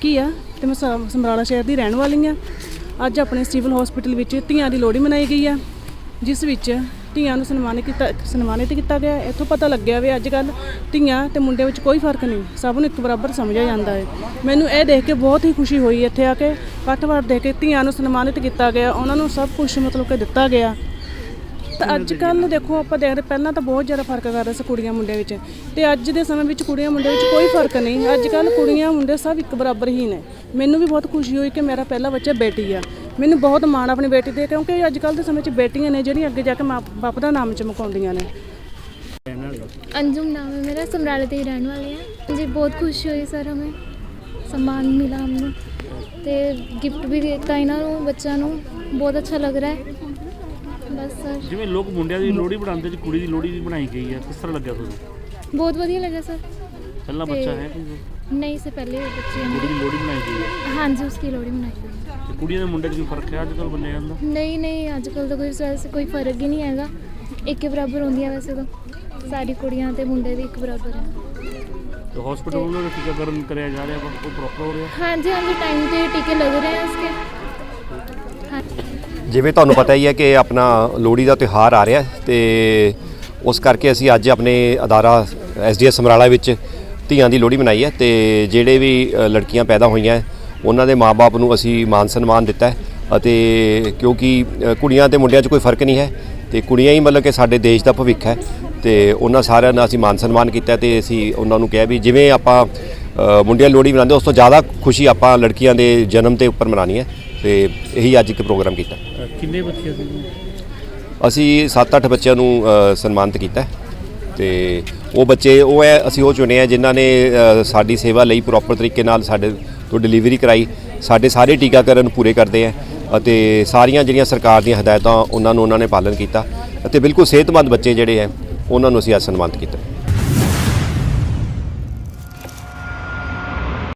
ਪਿੰਕੀ ਆ ਤੇ ਮੈਂ ਸਮ- ਸਮਰਾਲਾ ਸ਼ਹਿਰ ਦੀ ਰਹਿਣ ਵਾਲੀ ਆ। ਅੱਜ ਆਪਣੇ ਸਿਵਲ ਹਸਪੀਟਲ ਵਿੱਚ ਧੀਆਂ ਦੀ ਲੋਹੜੀ ਮਨਾਈ ਗਈ ਆ, ਜਿਸ ਵਿੱਚ ਧੀਆਂ ਨੂੰ ਸਨਮਾਨਿਤ ਕੀਤਾ ਸਨਮਾਨਿਤ ਕੀਤਾ ਗਿਆ। ਇੱਥੋਂ ਪਤਾ ਲੱਗਿਆ ਵੀ ਅੱਜ ਕੱਲ ਧੀਆਂ ਤੇ ਮੁੰਡੇ ਵਿੱਚ ਕੋਈ ਫ਼ਰਕ ਨਹੀਂ, ਸਭ ਨੂੰ ਇੱਕ ਬਰਾਬਰ ਸਮਝਿਆ ਜਾਂਦਾ ਹੈ। ਮੈਨੂੰ ਇਹ ਦੇਖ ਕੇ ਬਹੁਤ ਹੀ ਖੁਸ਼ੀ ਹੋਈ ਇੱਥੇ ਆ ਕੇ। ਇਕੱਠ-ਵਾਰ ਦੇਖ ਕੇ ਧੀਆਂ ਨੂੰ ਸਨਮਾਨਿਤ ਕੀਤਾ ਗਿਆ। ਉਹਨਾਂ ਨੂੰ ਸਭ ਕੁਝ ਮਤਲਬ ਕਿ ਦਿੱਤਾ ਗਿਆ। ਤਾਂ ਅੱਜ ਕੱਲ ਦੇਖੋ ਆਪਾਂ ਦੇਖਦੇ ਪਹਿਲਾਂ ਤਾਂ ਬਹੁਤ ਜ਼ਿਆਦਾ ਫਰਕ ਕਰਦਾ ਸੀ ਕੁੜੀਆਂ ਮੁੰਡਿਆਂ ਵਿੱਚ ਤੇ ਅੱਜ ਦੇ ਸਮੇਂ ਵਿੱਚ ਕੁੜੀਆਂ ਮੁੰਡਿਆਂ ਵਿੱਚ ਕੋਈ ਫਰਕ ਨਹੀਂ ਅੱਜ ਕੱਲ ਕੁੜੀਆਂ ਮੁੰਡੇ ਸਭ ਇੱਕ ਬਰਾਬਰ ਹੀ ਨੇ ਮੈਨੂੰ ਵੀ ਬਹੁਤ ਖੁਸ਼ੀ ਹੋਈ ਕਿ ਮੇਰਾ ਪਹਿਲਾ ਬੱਚਾ ਬੇਟੀ ਆ ਮੈਨੂੰ ਬਹੁਤ ਮਾਣ ਆ ਆਪਣੀ ਬੇਟੀ ਤੇ ਕਿਉਂਕਿ ਅੱਜ ਕੱਲ ਦੇ ਸਮੇਂ 'ਚ ਬੇਟੀਆਂ ਨੇ ਜਿਹੜੀਆਂ ਅੱਗੇ ਜਾ ਕੇ ਮਾਂ ਬਾਪ ਦਾ ਨਾਮ ਚਮਕਾਉਂਦੀਆਂ ਨੇ अंजुम नाम है मेरा समराले के ही रहने वाले हैं मुझे बहुत खुशी हुई सर हमें सम्मान मिला हमने ਤੇ ਗਿਫਟ ਵੀ ਦਿੱਤਾ ਇਹਨਾਂ ਨੂੰ ਬੱਚਿਆਂ ਨੂੰ ਬਹੁਤ ਅੱਛਾ ਲੱਗ ਰਿਹਾ ਹੈ ਜਿਵੇਂ ਲੋਕ ਮੁੰਡਿਆਂ ਦੀ ਲੋਹੜੀ ਬਣਾਉਂਦੇ ਜੀ ਕੁੜੀ ਦੀ ਲੋਹੜੀ ਵੀ ਬਣਾਈ ਗਈ ਹੈ ਕਿਸ ਤਰ੍ਹਾਂ ਲੱਗਿਆ ਤੁਹਾਨੂੰ? ਬਹੁਤ ਵਧੀਆ ਲੱਗਾ ਸਰ। ਪਹਿਲਾ ਬੱਚਾ ਹੈ ਕੋਈ ਨਹੀਂ ਸੇ ਪਹਿਲੇ ਬੱਚੇ ਕੁੜੀ ਦੀ ਲੋਹੜੀ ਬਣਾਈ ਗਈ ਹੈ ਹਾਂਜੀ ਉਸकी ਲੋੜੀ ਮਨਾਈ ਗਈ ਤੇ ਕੁੜੀਆਂ ਦੇ ਮੁੰਡੇ 'ਚ ਕੋਈ ਫ਼ਰਕ ਹੈ ਅੱਜ ਕੱਲ੍ਹ ਬੰਦਿਆਂ ਦਾ? ਨਹੀਂ ਨਹੀਂ ਅੱਜ ਕੱਲ ਤਾਂ ਕੋਈ ਵੈਸੇ ਕੋਈ ਫ਼ਰਕ ਹੀ ਨਹੀਂ ਹੈਗਾ। ਇੱਕ ਹੀ ਬਰਾਬਰ ਹੁੰਦੀਆਂ ਵੈਸੇ ਤਾਂ। ਸਾਰੀ ਕੁੜੀਆਂ ਤੇ ਮੁੰਡੇ ਵੀ ਇੱਕ ਬਰਾਬਰ ਹੈ ਤੇ ਹਸਪੀਟਲ ਵੱਲੋਂ ਜੋ ਟੀਕਾਕਰਨ ਕਰਿਆ ਜਾ ਰਿਹਾ ਵਾ, ਉਹ ਪ੍ਰੋਪਰ ਹੋ ਰਿਹਾ? ਹਾਂਜੀ ਹਾਂਜੀ ਟਾਈਮ ਤੇ ਟੀਕੇ ਲੱਗ ਰਹੇ ਆ ਇਸਕੇ ਜਿਵੇਂ ਤੁਹਾਨੂੰ ਪਤਾ ਹੀ ਹੈ ਕਿ ਆਪਣਾ ਲੋਹੜੀ ਦਾ ਤਿਉਹਾਰ ਆ ਰਿਹਾ ਹੈ ਤੇ ਉਸ ਕਰਕੇ ਅਸੀਂ ਅੱਜ ਆਪਣੇ ਅਦਾਰਾ ਐਸਡੀਐਸ ਸਮਰਾਲਾ ਵਿੱਚ ਧੀਆਂ ਦੀ ਲੋਹੜੀ ਮਨਾਈ ਹੈ ਤੇ ਜਿਹੜੇ ਵੀ ਲੜਕੀਆਂ ਪੈਦਾ ਹੋਈਆਂ ਉਹਨਾਂ ਦੇ ਮਾਪੇ ਨੂੰ ਅਸੀਂ ਮਾਨ ਸਨਮਾਨ ਦਿੱਤਾ ਅਤੇ ਕਿਉਂਕਿ ਕੁੜੀਆਂ ਤੇ ਮੁੰਡਿਆਂ 'ਚ ਕੋਈ ਫ਼ਰਕ ਨਹੀਂ ਹੈ ਤੇ ਕੁੜੀਆਂ ਹੀ ਮਤਲਬ ਕਿ ਸਾਡੇ ਦੇਸ਼ ਦਾ ਭਵਿੱਖ ਹੈ ਤੇ ਉਹਨਾਂ ਸਾਰਿਆਂ ਦਾ ਅਸੀਂ ਮਾਨ ਸਨਮਾਨ ਕੀਤਾ ਤੇ ਅਸੀਂ ਉਹਨਾਂ ਨੂੰ ਕਿਹਾ ਵੀ ਜਿਵੇਂ ਆਪਾਂ ਅ, ਮੁੰਡਿਆਂ ਲੋਹੜੀ ਮਨਾਉਂਦੇ ਉਸ ਤੋਂ ਜ਼ਿਆਦਾ ਖੁਸ਼ੀ ਆਪਾਂ ਲੜਕੀਆਂ ਦੇ ਜਨਮ ਤੇ ਉੱਪਰ ਮਨਾਉਣੀ ਹੈ। ਤੇ ਇਹੀ ਅੱਜ ਇੱਕ ਪ੍ਰੋਗਰਾਮ ਕੀਤਾ। ਕਿੰਨੇ ਬੱਚੇ ਸੀ? ਅਸੀਂ 7-8 ਬੱਚਿਆਂ ਨੂੰ ਸਨਮਾਨਿਤ ਕੀਤਾ। ਤੇ ਉਹ ਬੱਚੇ ਉਹ ਹੈ ਅਸੀਂ ਉਹ ਚੁਣੇ ਆ ਜਿਨ੍ਹਾਂ ਨੇ ਸਾਡੀ ਸੇਵਾ ਲਈ ਪ੍ਰੋਪਰ ਤਰੀਕੇ ਨਾਲ ਸਾਡੇ ਤੋਂ ਡਿਲੀਵਰੀ ਕਰਾਈ। ਸਾਡੇ ਸਾਰੇ ਟੀਕਾਕਰਨ ਪੂਰੇ ਕਰਦੇ ਆ ਅਤੇ ਸਾਰੀਆਂ ਜਿਹੜੀਆਂ ਸਰਕਾਰ ਦੀਆਂ ਹਦਾਇਤਾਂ ਉਹਨਾਂ ਨੂੰ ਉਹਨਾਂ ਨੇ ਪਾਲਣ ਕੀਤਾ। ਅਤੇ ਬਿਲਕੁਲ ਸਿਹਤਮੰਦ ਬੱਚੇ ਜਿਹੜੇ ਆ ਉਹਨਾਂ ਨੂੰ ਅਸੀਂ ਅੱਜ ਸਨਮਾਨਿਤ ਕੀਤਾ।